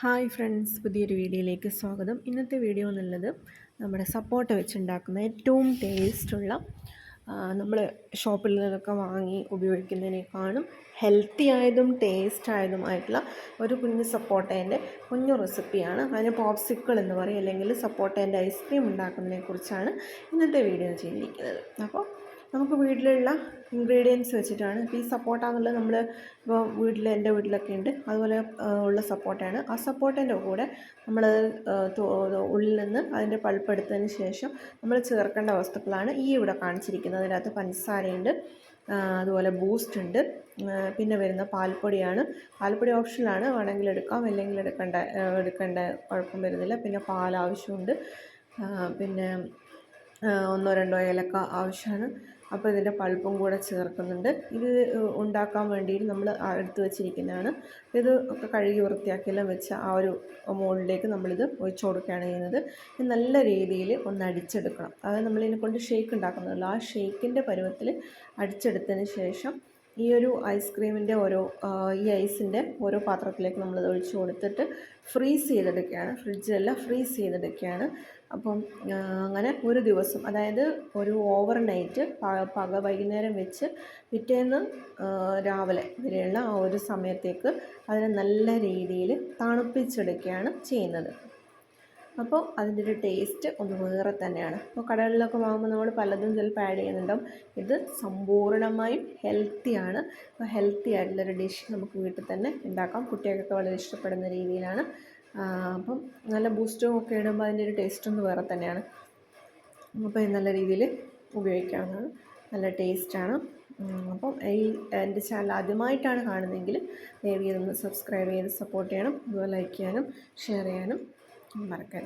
Hi friends പുതിയൊരു വീഡിയോയിലേക്ക് സ്വാഗതം. ഇന്നത്തെ വീഡിയോ എന്നുള്ളത് നമ്മുടെ സപ്പോർട്ട് വെച്ചുണ്ടാക്കുന്ന ഏറ്റവും ടേസ്റ്റുള്ള നമ്മൾ ഷോപ്പിൽ നിന്നൊക്കെ വാങ്ങി ഉപയോഗിക്കുന്നതിനേക്കാളും ഹെൽത്തി ആയതും ടേസ്റ്റ് ആയതുമായിട്ടുള്ള ഒരു കുഞ്ഞ് സപ്പോർട്ടേന്റെ കുഞ്ഞു റെസിപ്പിയാണ്. അതിന് പോപ്സിക്കിൾ എന്ന് പറയും അല്ലെങ്കിൽ സപ്പോർട്ടേന്റെ ഐസ്ക്രീം ഉണ്ടാക്കുന്നതിനെക്കുറിച്ചാണ് ഇന്നത്തെ വീഡിയോ ചെയ്തിരിക്കുന്നത്. അപ്പോൾ നമുക്ക് വീട്ടിലുള്ള ഇൻഗ്രീഡിയൻസ് വെച്ചിട്ടാണ്. ഇപ്പോൾ ഈ സപ്പോർട്ട എന്നുള്ളത് നമ്മൾ ഇപ്പോൾ വീട്ടിൽ എന്റെ വീട്ടിലൊക്കെ ഉണ്ട്. അതുപോലെ ഉള്ള സപ്പോർട്ടാണ് ആ സപ്പോർട്ടിന്റെ കൂടെ നമ്മൾ ഉള്ളിൽ നിന്ന് അതിന്റെ പൾപ്പെടുത്തതിന് ശേഷം നമ്മൾ ചേർക്കേണ്ട വസ്തുക്കളാണ് ഈ ഇവിടെ കാണിച്ചിരിക്കുന്നത്. അതിനകത്ത് പഞ്ചസാരയുണ്ട് അതുപോലെ ബൂസ്റ്റ് ഉണ്ട് പിന്നെ വരുന്ന പാൽപ്പൊടിയാണ്. പാൽപ്പൊടി ഓപ്ഷനിലാണ് വേണമെങ്കിൽ എടുക്കാം അല്ലെങ്കിൽ എടുക്കേണ്ട എടുക്കേണ്ട കുഴപ്പം വരുന്നില്ല. പിന്നെ പാൽ ആവശ്യമുണ്ട് പിന്നെ ഒന്നോ രണ്ടോ ഏലക്ക ആവശ്യമാണ്. അപ്പോൾ ഇതിന്റെ പൾപ്പും കൂടെ ചേർക്കുന്നുണ്ട്. ഇത് ഉണ്ടാക്കാൻ വേണ്ടിയിട്ട് നമ്മൾ എടുത്ത് വെച്ചിരിക്കുന്നതാണ്. ഇത് ഒക്കെ കഴുകി വൃത്തിയാക്കിയെല്ലാം വെച്ച് ആ ഒരു മോളിലേക്ക് നമ്മളിത് ഒഴിച്ചു കൊടുക്കുകയാണ് ചെയ്യുന്നത്. ഇത് നല്ല രീതിയിൽ ഒന്ന് അടിച്ചെടുക്കണം. അതായത് നമ്മളിതിനെ കൊണ്ട് ഷേക്ക് ഉണ്ടാക്കുന്നുള്ളൂ ആ ഷേക്കിന്റെ പരുവത്തിൽ അടിച്ചെടുത്തതിന് ശേഷം ഈ ഒരു ഐസ്ക്രീമിന്റെ ഓരോ ഈ ഐസിന്റെ ഓരോ പാത്രത്തിലേക്ക് നമ്മളത് ഒഴിച്ച് കൊടുത്തിട്ട് ഫ്രീസ് ചെയ്തെടുക്കുകയാണ്. ഫ്രിഡ്ജിലല്ല ഫ്രീസ് ചെയ്തെടുക്കുകയാണ്. അപ്പം അങ്ങനെ ഒരു ദിവസം അതായത് ഒരു ഓവർ നൈറ്റ് പക വൈകുന്നേരം വെച്ച് പിറ്റേന്ന് രാവിലെ വരെയുള്ള ആ ഒരു സമയത്തേക്ക് അതിനെ നല്ല രീതിയിൽ തണുപ്പിച്ചെടുക്കുകയാണ് ചെയ്യുന്നത്. അപ്പോൾ അതിന്റെ ഒരു ടേസ്റ്റ് ഒന്ന് വേറെ തന്നെയാണ്. അപ്പോൾ കടകളിലൊക്കെ വാങ്ങുമ്പോൾ നമ്മൾ പലതും ചിലപ്പോൾ ആഡ് ചെയ്യുന്നുണ്ടാവും. ഇത് സമ്പൂർണമായും ഹെൽത്തിയാണ് അപ്പോൾ ഹെൽത്തി ആയിട്ടുള്ളൊരു ഡിഷ് നമുക്ക് വീട്ടിൽ തന്നെ ഉണ്ടാക്കാം. കുട്ടികൾക്കൊക്കെ വളരെ ഇഷ്ടപ്പെടുന്ന രീതിയിലാണ്. അപ്പം നല്ല ബൂസ്റ്റും ഒക്കെ ഇടുമ്പോൾ അതിന്റെ ഒരു ടേസ്റ്റ് ഒന്ന് വേറെ തന്നെയാണ്. അപ്പോൾ നല്ല രീതിയിൽ ഉപയോഗിക്കാവുന്നതാണ്. നല്ല ടേസ്റ്റാണ് അപ്പം ഈ എന്റെ ചാനൽ ആദ്യമായിട്ടാണ് കാണുന്നതെങ്കിൽ ദയവ് ചെയ്തൊന്ന് സബ്സ്ക്രൈബ് ചെയ്ത് സപ്പോർട്ട് ചെയ്യണം. അതുപോലെ ലൈക്ക് ചെയ്യാനും ഷെയർ ചെയ്യാനും. marca